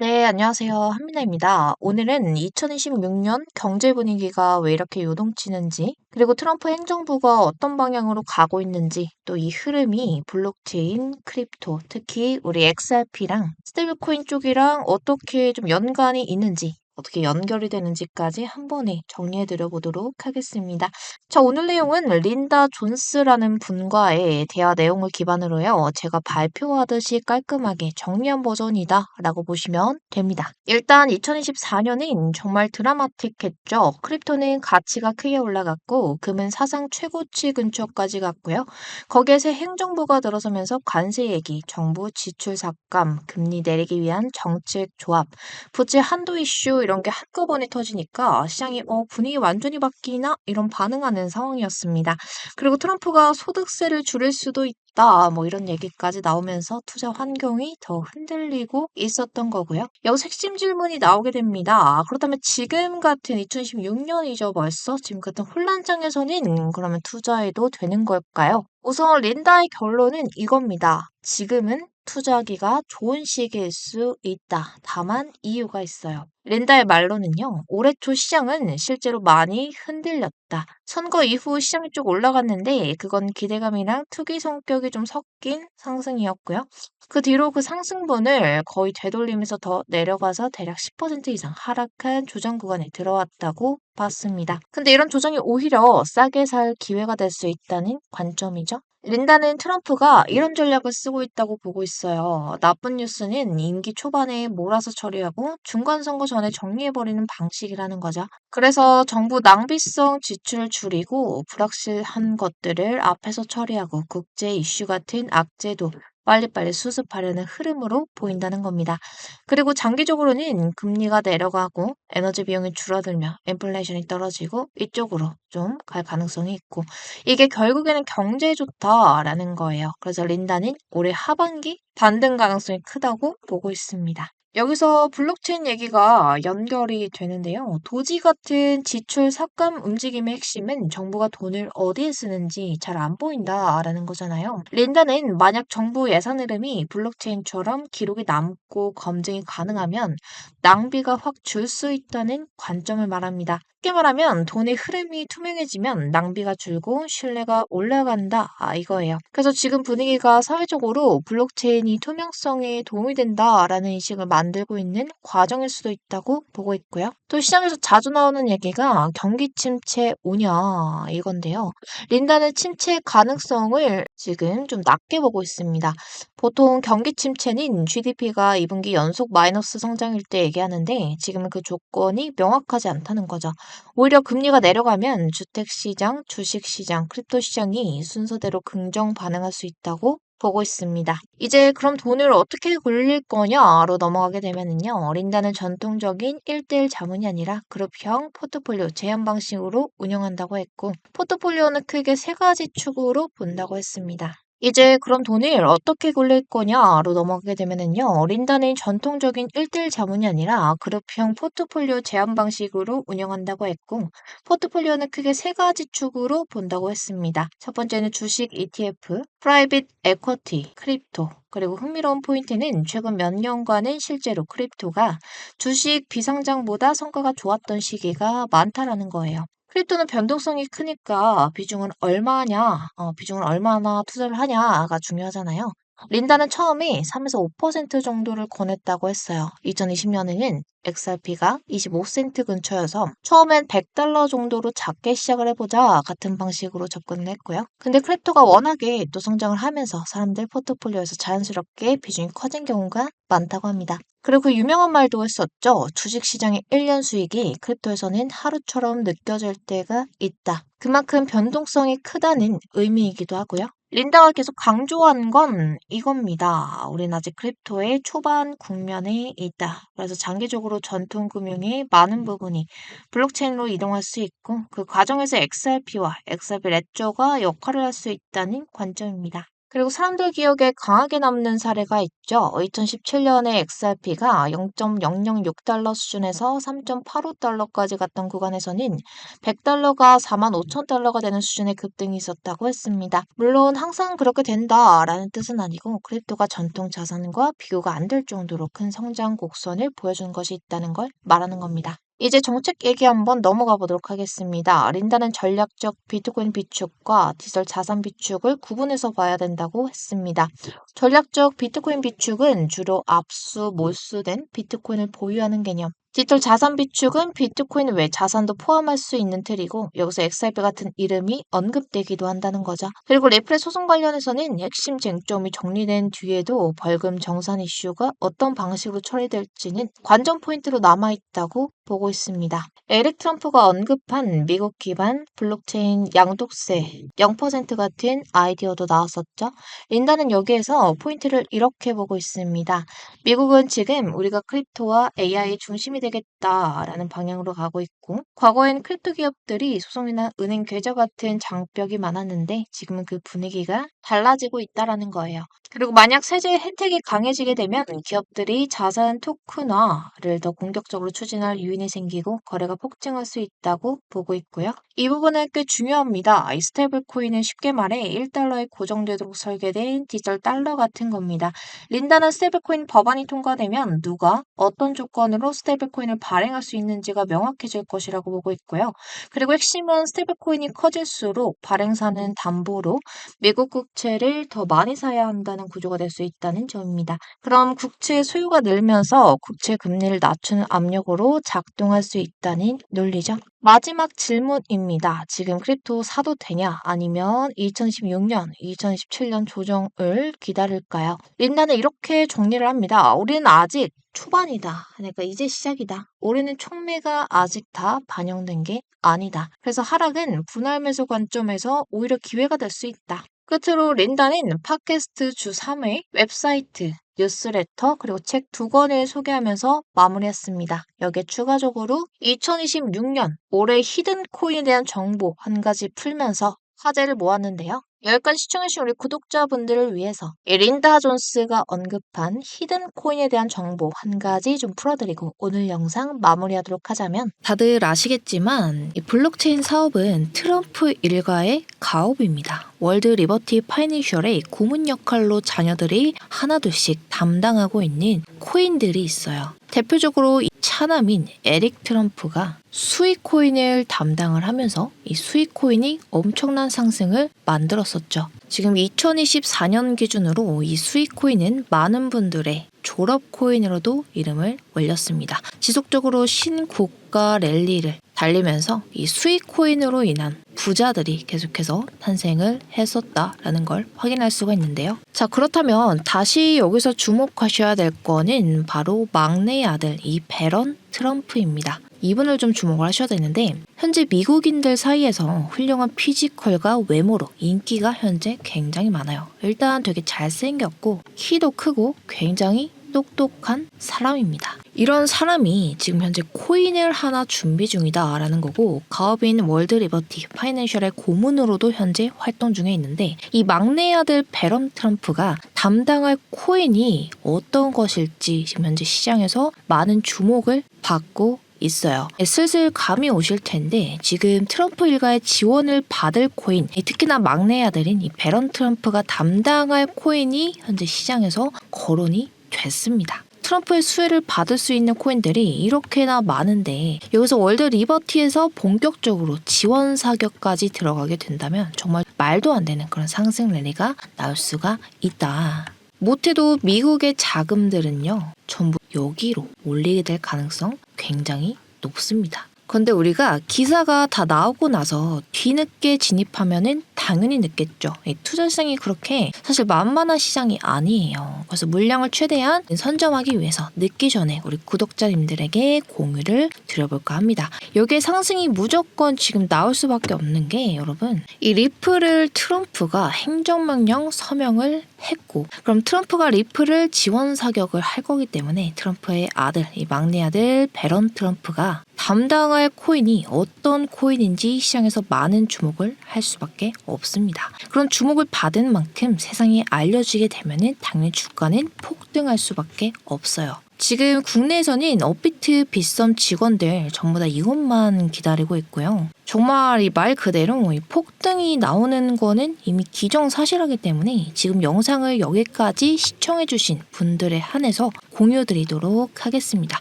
네, 안녕하세요. 한민아입니다. 오늘은 2026년 경제 분위기가 왜 이렇게 요동치는지, 그리고 트럼프 행정부가 어떤 방향으로 가고 있는지, 또 이 흐름이 블록체인, 크립토, 특히 우리 XRP랑 스테이블코인 쪽이랑 어떻게 좀 연관이 있는지, 어떻게 연결이 되는지까지 한 번에 정리해 드려 보도록 하겠습니다. 자, 오늘 내용은 린다 존스라는 분과의 대화 내용을 기반으로요. 제가 발표하듯이 깔끔하게 정리한 버전이다 라고 보시면 됩니다. 일단 2024년은 정말 드라마틱했죠. 크립토는 가치가 크게 올라갔고 금은 사상 최고치 근처까지 갔고요. 거기에 새 행정부가 들어서면서 관세 얘기, 정부 지출 삭감, 금리 내리기 위한 정책 조합, 부채 한도 이슈 이런 게 한꺼번에 터지니까 시장이 어, 분위기 완전히 바뀌나? 이런 반응하는 상황이었습니다. 그리고 트럼프가 소득세를 줄일 수도 있다. 뭐 이런 얘기까지 나오면서 투자 환경이 더 흔들리고 있었던 거고요. 여기서 핵심 질문이 나오게 됩니다. 그렇다면 지금 같은 2016년이죠 벌써? 지금 같은 혼란장에서는 그러면 투자해도 되는 걸까요? 우선 린다의 결론은 이겁니다. 지금은 투자하기가 좋은 시기일 수 있다. 다만 이유가 있어요. 린다의 말로는요, 올해 초 시장은 실제로 많이 흔들렸다. 선거 이후 시장이 쭉 올라갔는데, 그건 기대감이랑 투기 성격이 좀 섞인 상승이었고요. 그 뒤로 그 상승분을 거의 되돌리면서 더 내려가서 대략 10% 이상 하락한 조정 구간에 들어왔다고 봤습니다. 근데 이런 조정이 오히려 싸게 살 기회가 될 수 있다는 관점이죠. 린다는 트럼프가 이런 전략을 쓰고 있다고 보고 있어요. 나쁜 뉴스는 임기 초반에 몰아서 처리하고 중간 선거 전에 정리해버리는 방식이라는 거죠. 그래서 정부 낭비성 지출을 줄이고 불확실한 것들을 앞에서 처리하고 국제 이슈 같은 악재도 빨리빨리 수습하려는 흐름으로 보인다는 겁니다. 그리고 장기적으로는 금리가 내려가고 에너지 비용이 줄어들며 인플레이션이 떨어지고 이쪽으로 좀 갈 가능성이 있고 이게 결국에는 경제에 좋다라는 거예요. 그래서 린다는 올해 하반기 반등 가능성이 크다고 보고 있습니다. 여기서 블록체인 얘기가 연결이 되는데요. 도지 같은 지출 삭감 움직임의 핵심은 정부가 돈을 어디에 쓰는지 잘 안 보인다라는 거잖아요. 린다는 만약 정부 예산 흐름이 블록체인처럼 기록이 남고 검증이 가능하면 낭비가 확 줄 수 있다는 관점을 말합니다. 쉽게 말하면 돈의 흐름이 투명해지면 낭비가 줄고 신뢰가 올라간다. 아, 이거예요. 그래서 지금 분위기가 사회적으로 블록체인이 투명성에 도움이 된다라는 인식을 만 들고 있는 과정일 수도 있다고 보고 있고요. 또 시장에서 자주 나오는 얘기가 경기 침체 오냐 이건데요. 린다는 침체 가능성을 지금 좀 낮게 보고 있습니다. 보통 경기 침체는 GDP가 2분기 연속 마이너스 성장일 때 얘기하는데 지금은 그 조건이 명확하지 않다는 거죠. 오히려 금리가 내려가면 주택시장, 주식시장, 크립토시장이 순서대로 긍정 반응할 수 있다고 보고 있습니다. 이제 그럼 돈을 어떻게 굴릴 거냐로 넘어가게 되면은요. 린다는 전통적인 1대1 자문이 아니라 그룹형 포트폴리오 제한 방식으로 운영한다고 했고 포트폴리오는 크게 세 가지 축으로 본다고 했습니다. 이제 그럼 돈을 어떻게 굴릴 거냐로 넘어가게 되면은요. 린다는 전통적인 1대1 자문이 아니라 그룹형 포트폴리오 제한 방식으로 운영한다고 했고 포트폴리오는 크게 세 가지 축으로 본다고 했습니다. 첫 번째는 주식 ETF, 프라이빗 에쿼티, 크립토, 그리고 흥미로운 포인트는 최근 몇 년간은 실제로 크립토가 주식 비상장보다 성과가 좋았던 시기가 많다라는 거예요. 크립토는 변동성이 크니까 비중은 얼마냐, 어, 비중을 얼마나 투자를 하냐가 중요하잖아요. 린다는 처음에 3에서 5% 정도를 권했다고 했어요. 2020년에는 XRP가 25센트 근처여서 처음엔 100달러 정도로 작게 시작을 해보자 같은 방식으로 접근을 했고요. 근데 크립토가 워낙에 또 성장을 하면서 사람들 포트폴리오에서 자연스럽게 비중이 커진 경우가 많다고 합니다. 그리고 그 유명한 말도 했었죠. 주식시장의 1년 수익이 크립토에서는 하루처럼 느껴질 때가 있다. 그만큼 변동성이 크다는 의미이기도 하고요. 린다가 계속 강조한 건 이겁니다. 우린 아직 크립토의 초반 국면에 있다. 그래서 장기적으로 전통 금융의 많은 부분이 블록체인으로 이동할 수 있고 그 과정에서 XRP와 XRP 레저가 역할을 할 수 있다는 관점입니다. 그리고 사람들 기억에 강하게 남는 사례가 있죠. 2017년에 XRP가 0.006달러 수준에서 3.85달러까지 갔던 구간에서는 100달러가 4만 5천 달러가 되는 수준의 급등이 있었다고 했습니다. 물론 항상 그렇게 된다라는 뜻은 아니고 크립토가 전통 자산과 비교가 안 될 정도로 큰 성장 곡선을 보여준 것이 있다는 걸 말하는 겁니다. 이제 정책 얘기 한번 넘어가 보도록 하겠습니다. 린다는 전략적 비트코인 비축과 디지털 자산 비축을 구분해서 봐야 된다고 했습니다. 전략적 비트코인 비축은 주로 압수, 몰수된 비트코인을 보유하는 개념. 디지털 자산 비축은 비트코인 외 자산도 포함할 수 있는 틀이고 여기서 XRP 같은 이름이 언급되기도 한다는 거죠. 그리고 레플의 소송 관련해서는 핵심 쟁점이 정리된 뒤에도 벌금 정산 이슈가 어떤 방식으로 처리될지는 관전 포인트로 남아있다고 보고 있습니다. 에릭 트럼프가 언급한 미국 기반 블록체인 양독세 0% 같은 아이디어도 나왔었죠. 린다는 여기에서 포인트를 이렇게 보고 있습니다. 미국은 지금 우리가 크립토와 AI의 중심이 되 겠다라는 방향으로 가고 있고 과거엔 크립토 기업들이 소송이나 은행 계좌 같은 장벽이 많았는데 지금은 그 분위기가 달라지고 있다라는 거예요. 그리고 만약 세제 혜택이 강해지게 되면 기업들이 자산 토큰화를 더 공격적으로 추진할 유인이 생기고 거래가 폭증할 수 있다고 보고 있고요. 이 부분은 꽤 중요합니다. 이 스테이블 코인은 쉽게 말해 1달러에 고정되도록 설계된 디지털 달러 같은 겁니다. 린다는 스테이블 코인 법안이 통과되면 누가 어떤 조건으로 스테이블 코인을 발행할 수 있는지가 명확해질 것이라고 보고 있고요. 그리고 핵심은 스테이블 코인이 커질수록 발행사는 담보로 미국 국채를 더 많이 사야 한다는 구조가 될 수 있다는 점입니다. 그럼 국채 소유가 늘면서 국채 금리를 낮추는 압력으로 작동할 수 있다는 논리죠. 마지막 질문입니다. 지금 크립토 사도 되냐? 아니면 2016년, 2017년 조정을 기다릴까요? 린다는 이렇게 정리를 합니다. 우리는 아직 초반이다. 그러니까 이제 시작이다. 올해는 총매가 아직 다 반영된 게 아니다. 그래서 하락은 분할 매수 관점에서 오히려 기회가 될 수 있다. 끝으로 린다는 팟캐스트 주 3회 웹사이트 뉴스레터 그리고 책 두 권을 소개하면서 마무리했습니다. 여기에 추가적으로 2026년 올해 히든 코인에 대한 정보 한 가지 풀면서 화제를 모았는데요. 여기까지 시청해주신 우리 구독자분들을 위해서 이 린다 존스가 언급한 히든 코인에 대한 정보 한 가지 좀 풀어드리고 오늘 영상 마무리하도록 하자면 다들 아시겠지만 이 블록체인 사업은 트럼프 일가의 가업입니다. 월드 리버티 파이낸셜의 고문 역할로 자녀들이 하나둘씩 담당하고 있는 코인들이 있어요. 대표적으로 이 차남인 에릭 트럼프가 수익 코인을 담당을 하면서 이 수익 코인이 엄청난 상승을 만들었었죠. 지금 2024년 기준으로 이 수익 코인은 많은 분들의 졸업 코인으로도 이름을 올렸습니다. 지속적으로 신고가 랠리를 달리면서 이 수익 코인으로 인한 부자들이 계속해서 탄생을 했었다라는 걸 확인할 수가 있는데요. 자, 그렇다면 다시 여기서 주목하셔야 될 거는 바로 막내 아들 이 베런 트럼프입니다. 이분을 좀 주목을 하셔야 되는데 현재 미국인들 사이에서 훌륭한 피지컬과 외모로 인기가 현재 굉장히 많아요. 일단 되게 잘생겼고 키도 크고 굉장히 똑똑한 사람입니다. 이런 사람이 지금 현재 코인을 하나 준비 중이다라는 거고 가업인 월드 리버티 파이낸셜의 고문으로도 현재 활동 중에 있는데 이 막내 아들 베런 트럼프가 담당할 코인이 어떤 것일지 지금 현재 시장에서 많은 주목을 받고 있어요. 슬슬 감이 오실 텐데 지금 트럼프 일가의 지원을 받을 코인, 특히나 막내 아들인 이 베런 트럼프가 담당할 코인이 현재 시장에서 거론이 됐습니다. 트럼프의 수혜를 받을 수 있는 코인들이 이렇게나 많은데 여기서 월드 리버티에서 본격적으로 지원 사격까지 들어가게 된다면 정말 말도 안 되는 그런 상승 랠리가 나올 수가 있다. 못해도 미국의 자금들은요 전부 여기로 몰리게 될 가능성 굉장히 높습니다. 그런데 우리가 기사가 다 나오고 나서 뒤늦게 진입하면은 당연히 늦겠죠. 이 투자 시장이 그렇게 사실 만만한 시장이 아니에요. 그래서 물량을 최대한 선점하기 위해서 늦기 전에 우리 구독자님들에게 공유를 드려볼까 합니다. 여기에 상승이 무조건 지금 나올 수밖에 없는 게 여러분 이 리플을 트럼프가 행정명령 서명을 했고 그럼 트럼프가 리플을 지원 사격을 할 거기 때문에 트럼프의 아들, 이 막내 아들 베런 트럼프가 담당할 코인이 어떤 코인인지 시장에서 많은 주목을 할 수밖에 없습니다. 그런 주목을 받은 만큼 세상에 알려지게 되면은 당연히 주가는 폭등할 수밖에 없어요. 지금 국내에서는 업비트 빗썸 직원들 전부 다 이것만 기다리고 있고요. 정말 이 말 그대로 이 폭등이 나오는 거는 이미 기정사실하기 때문에 지금 영상을 여기까지 시청해주신 분들에 한해서 공유드리도록 하겠습니다.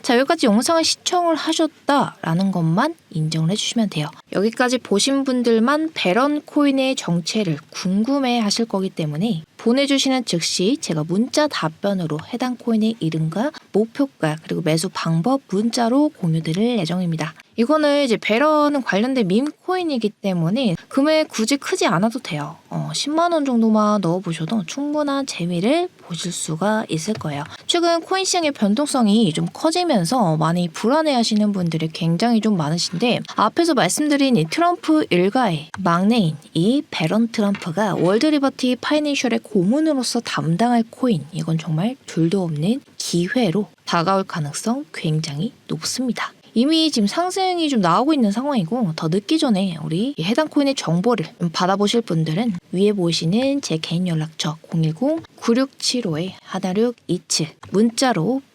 자, 여기까지 영상을 시청을 하셨다라는 것만 인정을 해주시면 돼요. 여기까지 보신 분들만 베런 코인의 정체를 궁금해 하실 거기 때문에 보내주시는 즉시 제가 문자 답변으로 해당 코인의 이름과 목표가 그리고 매수 방법 문자로 공유드릴 예정입니다. 이거는 이제 베런은 관련된 밈 코인이기 때문에 금액 굳이 크지 않아도 돼요. 어, 10만 원 정도만 넣어보셔도 충분한 재미를 보실 수가 있을 거예요. 최근 코인 시장의 변동성이 좀 커지면서 많이 불안해하시는 분들이 굉장히 좀 많으신데 앞에서 말씀드린 이 트럼프 일가의 막내인 이 베런 트럼프가 월드 리버티 파이낸셜의 고문으로서 담당할 코인 이건 정말 둘도 없는 기회로 다가올 가능성 굉장히 높습니다. 이미 지금 상승이 좀 나오고 있는 상황이고 더 늦기 전에 우리 이 해당 코인의 정보를 좀 받아보실 분들은 위에 보이시는 제 개인 연락처 010-9675에 하나육 27 문자로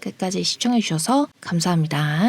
끝까지 시청해주셔서 감사합니다.